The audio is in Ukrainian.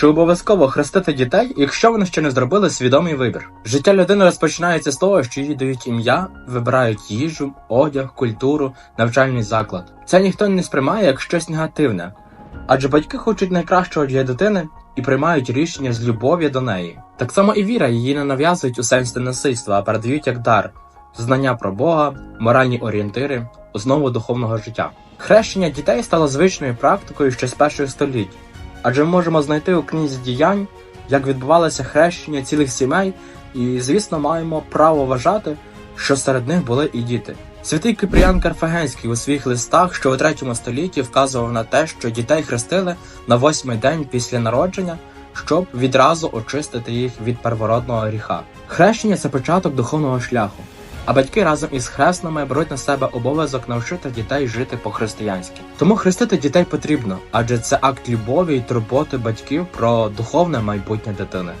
Чи обов'язково хрестити дітей, якщо вони ще не зробили свідомий вибір? Життя людини розпочинається з того, що їй дають ім'я, вибирають їжу, одяг, культуру, навчальний заклад. Це ніхто не сприймає як щось негативне, адже батьки хочуть найкращого для дитини і приймають рішення з любові до неї. Так само і віра її не нав'язують у сенсі насильства, а передають як дар, знання про Бога, моральні орієнтири, основу духовного життя. Хрещення дітей стало звичною практикою ще з перших століть, адже ми можемо знайти у книзі діянь, як відбувалося хрещення цілих сімей, і, звісно, маємо право вважати, що серед них були і діти. Святий Кипріян Карфагенський у своїх листах, що у третьому столітті вказував на те, що дітей хрестили на восьмий день після народження, щоб відразу очистити їх від первородного гріха. Хрещення це початок духовного шляху, а батьки разом із хресними беруть на себе обов'язок навчити дітей жити по-християнськи. Тому хрестити дітей потрібно, адже це акт любові і турботи батьків про духовне майбутнє дитини.